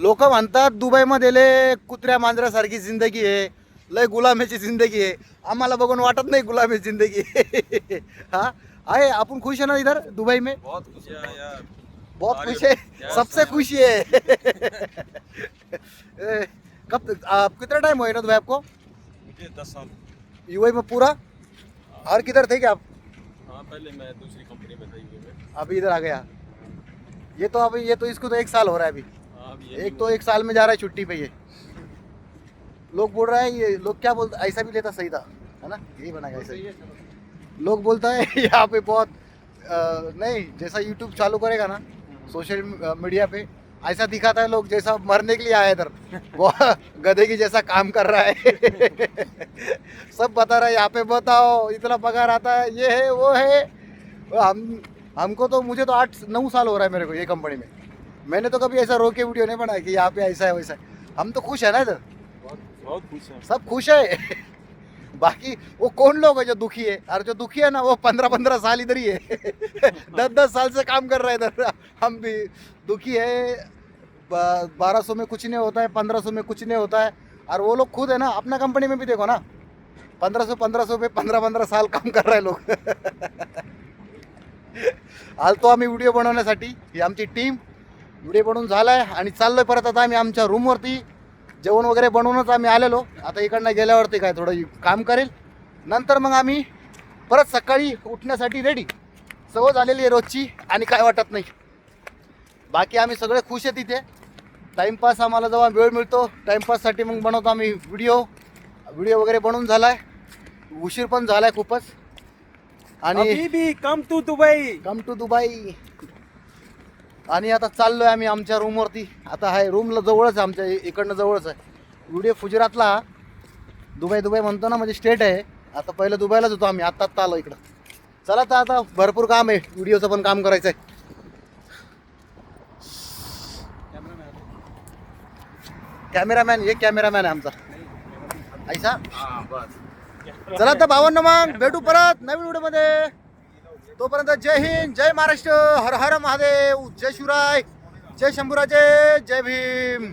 लोक म्हणतात दुबईमध्ये लय कुत्र्या मांजऱ्यासारखी ज़िंदगी आहे लय गुलामीची ज़िंदगी आहे. आम्हाला बघून वाटत नाही गुलामीची ज़िंदगी. हाँ? आहे आपण खुश आहे ना इधर दुबई में? बहुत खुश है यार. बहुत खुश है सबसे खुशी है. कब आप कितना टाइम हुआ ना दुबई आपको? मुझे दस साल। यूएई में पूरा? और किधर थे क्या आप? हाँ पहले मैं दूसरी कंपनी में था यूए में। अभी इधर आ गया। ये तो अभी ये तो इसको तो एक साल हो रहा है अभी। हाँ एक तो एक साल में जा रहा है छुट्टी पे ये। लोग बोल रहा है ये लोग क्या बोलते ऐसा भी लेता सही था है ना? यही बना ऐसा ही लोग बोलता है यहाँ पे बहुत अ, नहीं जैसा यूट्यूब चालू करेगा ना सोशल मीडिया पे ऐसा दिखाता है लोग जैसा मरने के लिए आया इधर। वो गधे की जैसा काम कर रहा है। सब बता रहा है यहाँ पे बताओ इतना पगार आता है ये है वो है। हम हमको तो मुझे तो आठ नौ साल हो रहा है मेरे को ये कंपनी में। मैंने तो कभी ऐसा रोके वीडियो नहीं बनाया कि यहाँ पे ऐसा है वैसा है। हम तो खुश है ना इधर। बहुत खुश है। सब खुश है। बाकी वो कौन लोग है जो दुखी है? और जो दुखी है ना वो पंद्रह पंद्रह साल इधर ही है। दस दस साल से काम कर रहे है इधर। हम भी दुखी है। बारह सौ में कुछ नहीं होता है पंद्रह सौ में कुछ नहीं होता है। और वो लोग खुद है ना अपना कंपनी में भी देखो ना। पंद्रह सौ पंद्रह सौ पे पंद्रह पंधरा साल काम कर रहे लोक आलतो आम्ही व्हिडिओ बनवण्यासाठी ही आमची टीम व्हिडिओ बनवून झाला आहे आणि चाललोय परत आता आम्ही आमच्या रूमवरती जेवण वगैरे बनवूनच आम्ही आलेलो. आता इकडनं गेल्यावरती काय थोडं काम करेल. नंतर मग आम्ही परत सकाळी उठण्यासाठी रेडी सवय झालेली आहे रोजची आणि काय वाटत नाही. बाकी आम्ही सगळे खुश आहे तिथे. टाईमपास आम्हाला जेव्हा वेळ मिळतो टाईमपाससाठी मग बनवतो आम्ही व्हिडिओ व्हिडिओ वगैरे बनवून झाला आहे उशीर पण झाला आहे खूपच. आणि come to Dubai come to Dubai आणि आता चाललोय आम्ही आमच्या रूमवरती आता आहे रूमला जवळच आहे आमच्या इकडनं जवळच आहे. व्हिडिओ फुजरातला. दुबई दुबई म्हणतो ना म्हणजे स्टेट आहे. आता पहिलं दुबईलाच होतो आम्ही आत्ता आत्ता आलो इकडं. चला तर आता भरपूर काम आहे. व्हिडिओचं पण काम करायचं आहे कॅमेरामॅन हे कॅमेरामॅन आहे आमचा. ऐसा? बस. चला तर भावांनो मग भेटू परत नवीन व्हिडिओमध्ये तोपर्यंत जय हिंद जय महाराष्ट्र हर हर महादेव जय शिवराय जय शंभूराजे जय भीम.